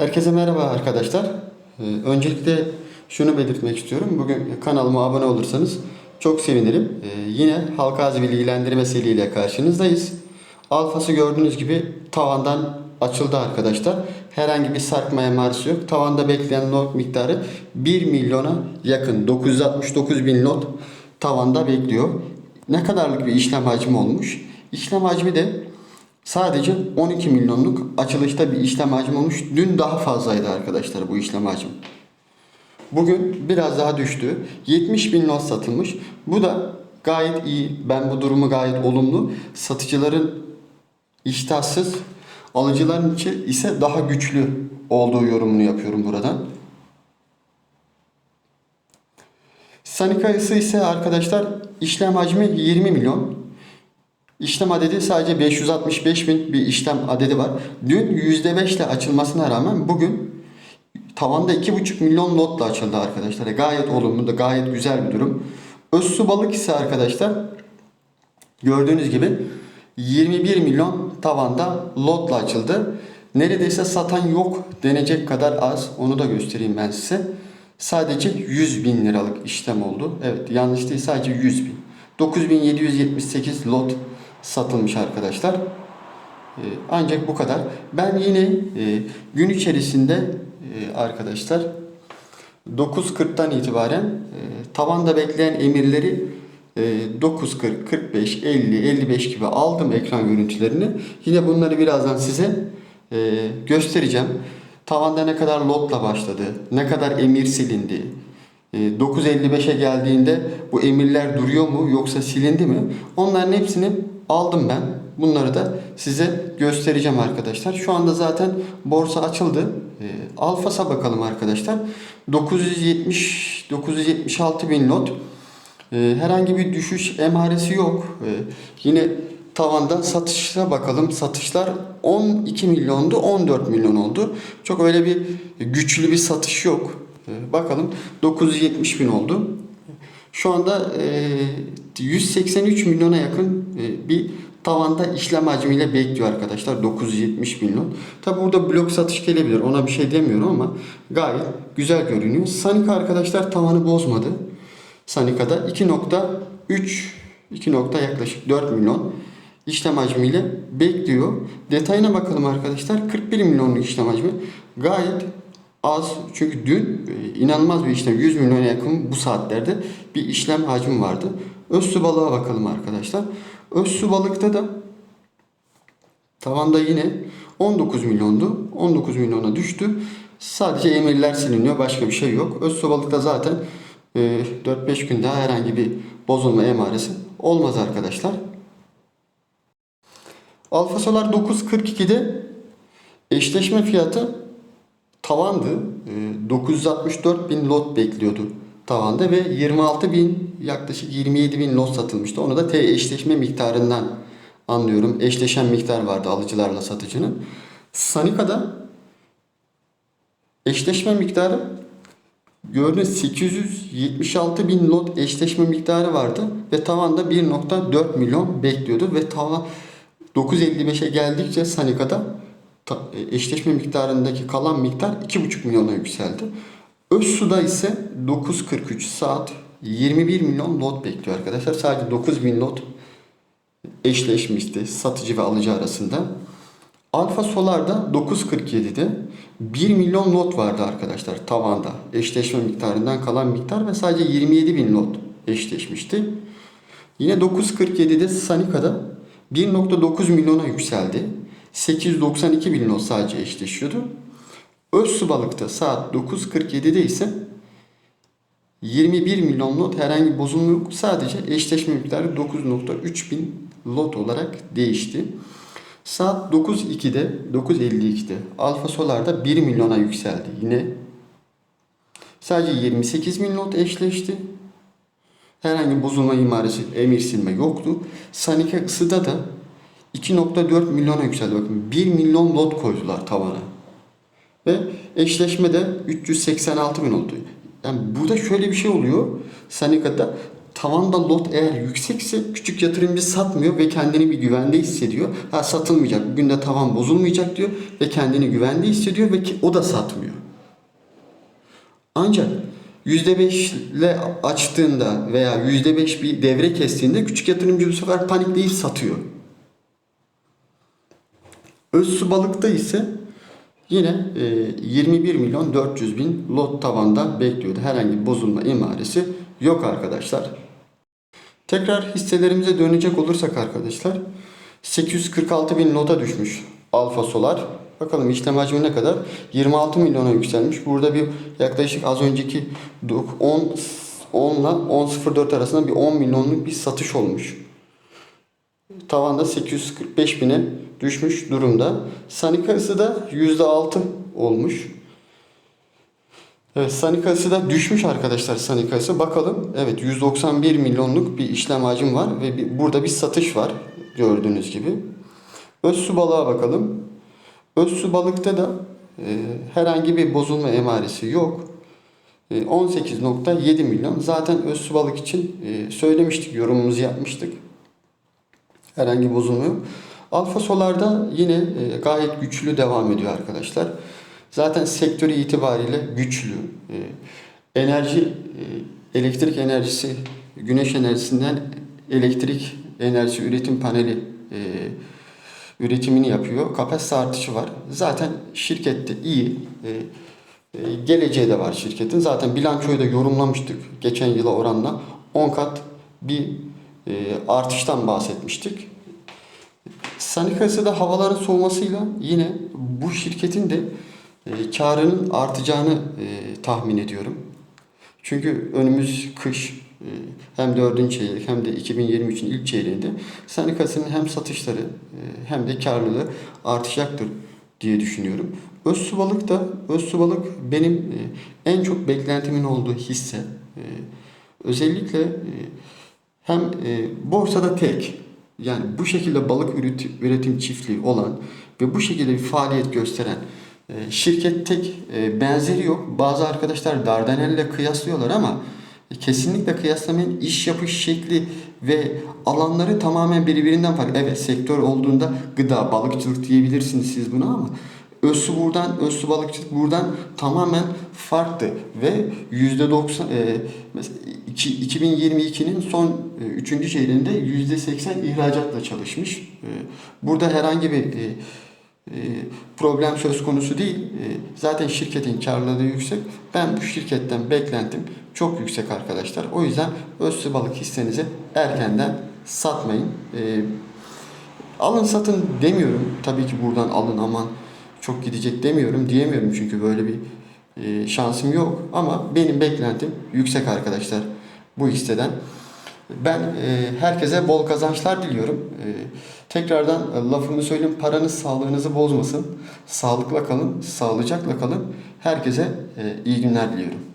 Herkese merhaba arkadaşlar. Ee, öncelikle şunu belirtmek istiyorum. Bugün kanalıma abone olursanız çok sevinirim. Ee, yine halka arz bilgilendirmesiyle karşınızdayız. Alfası gördüğünüz gibi tavandan açıldı arkadaşlar. Herhangi bir sarkma emaresi yok. Tavanda bekleyen lot miktarı 1 milyona yakın. 969 bin lot tavanda bekliyor. Ne kadarlık bir işlem hacmi olmuş? İşlem hacmi de Sadece 12 milyonluk açılışta bir işlem hacmi olmuş. Dün daha fazlaydı arkadaşlar bu işlem hacmi. Bugün biraz daha düştü. 70 bin lot satılmış. Bu da gayet iyi. Ben bu durumu gayet olumlu. Satıcıların iştahsız, alıcıların ise daha güçlü olduğu yorumunu yapıyorum buradan. Sanika ısı ise arkadaşlar işlem hacmi 20 milyon. İşlem adedi sadece 565 bin bir işlem adedi var. Dün %5 ile açılmasına rağmen bugün tavanda 2,5 milyon lotla açıldı arkadaşlar. Gayet olumlu da gayet güzel bir durum. Özsu balık ise arkadaşlar gördüğünüz gibi 21 milyon tavanda lotla açıldı. Neredeyse satan yok denecek kadar az. Onu da göstereyim ben size. Sadece 100 bin liralık işlem oldu. Evet yanlış değil sadece 100 bin. 9778 lot satılmış arkadaşlar. Ee, Ancak bu kadar. Ben yine e, gün içerisinde e, arkadaşlar 9.40'tan itibaren e, tavanda bekleyen emirleri e, 9.40, 45, 50, 55 gibi aldım ekran görüntülerini. Yine bunları birazdan size göstereceğim. Tavanda ne kadar lotla başladı, ne kadar emir silindi, e, 9.55'e geldiğinde bu emirler duruyor mu yoksa silindi mi? Onların hepsini aldım ben. Bunları da size göstereceğim arkadaşlar. Şu anda zaten borsa açıldı. E, Alfas'a bakalım arkadaşlar. 970 976 bin lot. E, herhangi bir düşüş emaresi yok. E, yine tavanda satışa bakalım. Satışlar 12 milyondu, 14 milyon oldu. Çok öyle bir güçlü bir satış yok. E, bakalım 970 bin oldu. Şu anda e, 183 milyona yakın e, bir tavanda işlem hacmiyle bekliyor arkadaşlar. 970 milyon. Tabi burada blok satış gelebilir. Ona bir şey demiyorum ama gayet güzel görünüyor. Sanika arkadaşlar tavanı bozmadı. Sanika'da 2.3 2 nokta yaklaşık 4 milyon işlem hacmiyle bekliyor. Detayına bakalım arkadaşlar. 41 milyonluk işlem hacmi gayet az. Çünkü dün e, inanılmaz bir işlem 100 milyona yakın bu saatlerde bir işlem hacmi vardı. Özsu balığa bakalım arkadaşlar. Özsu balıkta da tavanda yine 19 milyondu. 19 milyona düştü. Sadece emirler siliniyor. Başka bir şey yok. Özsu balıkta zaten e, 4-5 gün daha herhangi bir bozulma emaresi olmaz arkadaşlar. Alfa Solar 9.42'de eşleşme fiyatı tavandı. E, 964 bin lot bekliyordu tavanda ve 26 bin yaklaşık 27 bin lot satılmıştı. Onu da T eşleşme miktarından anlıyorum. Eşleşen miktar vardı alıcılarla satıcının. Sanika'da eşleşme miktarı gördüğünüz 876 bin lot eşleşme miktarı vardı ve tavanda 1.4 milyon bekliyordu ve tavan 9.55'e geldikçe Sanika'da eşleşme miktarındaki kalan miktar 2.5 milyona yükseldi. Özsu'da ise 9.43 saat 21 milyon lot bekliyor arkadaşlar. Sadece 9 bin lot eşleşmişti satıcı ve alıcı arasında. Alfa Solar'da 9.47'de 1 milyon lot vardı arkadaşlar tavanda. Eşleşme miktarından kalan miktar ve sadece 27 bin lot eşleşmişti. Yine 9.47'de Sanika'da 1.9 milyona yükseldi. 892 bin lot sadece eşleşiyordu. Özsu balıkta saat 9.47'de ise 21 milyon lot herhangi bir. Sadece eşleşme miktarı 9.3 bin lot olarak değişti. Saat 9.2'de 9.52'de Alfa Solar'da 1 milyona yükseldi. Yine sadece 28 bin lot eşleşti. Herhangi bozulma imaresi, emir silme yoktu. Sanika ısıda da 2.4 milyona yükseldi. Bakın 1 milyon lot koydular tavana. Ve eşleşme de 386 bin oldu. Yani burada şöyle bir şey oluyor. Sanika'da tavanda lot eğer yüksekse küçük yatırımcı satmıyor ve kendini bir güvende hissediyor. Ha satılmayacak, bugün de tavan bozulmayacak diyor ve kendini güvende hissediyor ve ki- o da satmıyor. Ancak %5 ile açtığında veya %5 bir devre kestiğinde küçük yatırımcı bu sefer panikleyip satıyor. Özsu balıkta ise yine e, 21 milyon 400 bin lot tavanda bekliyordu. Herhangi bir bozulma imaresi yok arkadaşlar. Tekrar hisselerimize dönecek olursak arkadaşlar 846 bin lota düşmüş Alfa Solar. Bakalım işlem hacmi ne kadar? 26 milyona yükselmiş. Burada bir yaklaşık az önceki 10 10 ile 10.04 arasında bir 10 milyonluk bir satış olmuş. Tavanda 845 bine düşmüş durumda. Sanikası da %6 olmuş. Evet Sanikası da düşmüş arkadaşlar Sanikası. Bakalım. Evet 191 milyonluk bir işlem hacim var ve bir, burada bir satış var gördüğünüz gibi. Özsu balığa bakalım. Özsu balıkta da e, herhangi bir bozulma emaresi yok. E, 18.7 milyon. Zaten Özsu balık için e, söylemiştik, yorumumuzu yapmıştık. Herhangi bir bozulma yok. Alfa Solar'da yine e, gayet güçlü devam ediyor arkadaşlar. Zaten sektörü itibariyle güçlü. E, enerji, e, elektrik enerjisi, güneş enerjisinden elektrik enerjisi üretim paneli üretimini yapıyor. Kapasite artışı var. Zaten şirkette iyi. Geleceği de var şirketin. Zaten bilançoyu da yorumlamıştık geçen yıla oranla. 10 kat bir artıştan bahsetmiştik. Sanikası da havaların soğumasıyla yine bu şirketin de e, karının artacağını e, tahmin ediyorum. Çünkü önümüz kış e, hem 4. çeyrek hem de 2023'ün ilk çeyreğinde Sanikası'nın hem satışları e, hem de karlılığı artacaktır diye düşünüyorum. Özsu balık da Özsu balık benim e, en çok beklentimin olduğu hisse. Özellikle hem borsada tek yani bu şekilde balık üretim, çiftliği olan ve bu şekilde bir faaliyet gösteren e, şirket tek e, benzeri yok. Bazı arkadaşlar Dardanel'le kıyaslıyorlar ama e, kesinlikle kıyaslamayın. İş yapış şekli ve alanları tamamen birbirinden farklı. Evet sektör olduğunda gıda, balıkçılık diyebilirsiniz siz buna ama Özsu buradan, Özsu balıkçılık buradan tamamen farklı ve %90 e, mesela iki- 2022'nin son 3. çeyreğinde %80 ihracatla çalışmış. E, burada herhangi bir e, e, problem söz konusu değil. E, zaten şirketin karlılığı yüksek. Ben bu şirketten beklentim çok yüksek arkadaşlar. O yüzden Özsu balık hissenizi erkenden satmayın. E, Alın satın demiyorum. Tabii ki buradan alın aman çok gidecek demiyorum. Diyemiyorum çünkü böyle bir e, şansım yok. Ama benim beklentim yüksek arkadaşlar bu hisseden. Ben e, herkese bol kazançlar diliyorum. E, tekrardan e, lafımı söyleyeyim. Paranız sağlığınızı bozmasın. Sağlıkla kalın, sağlıcakla kalın. Herkese e, iyi günler diliyorum.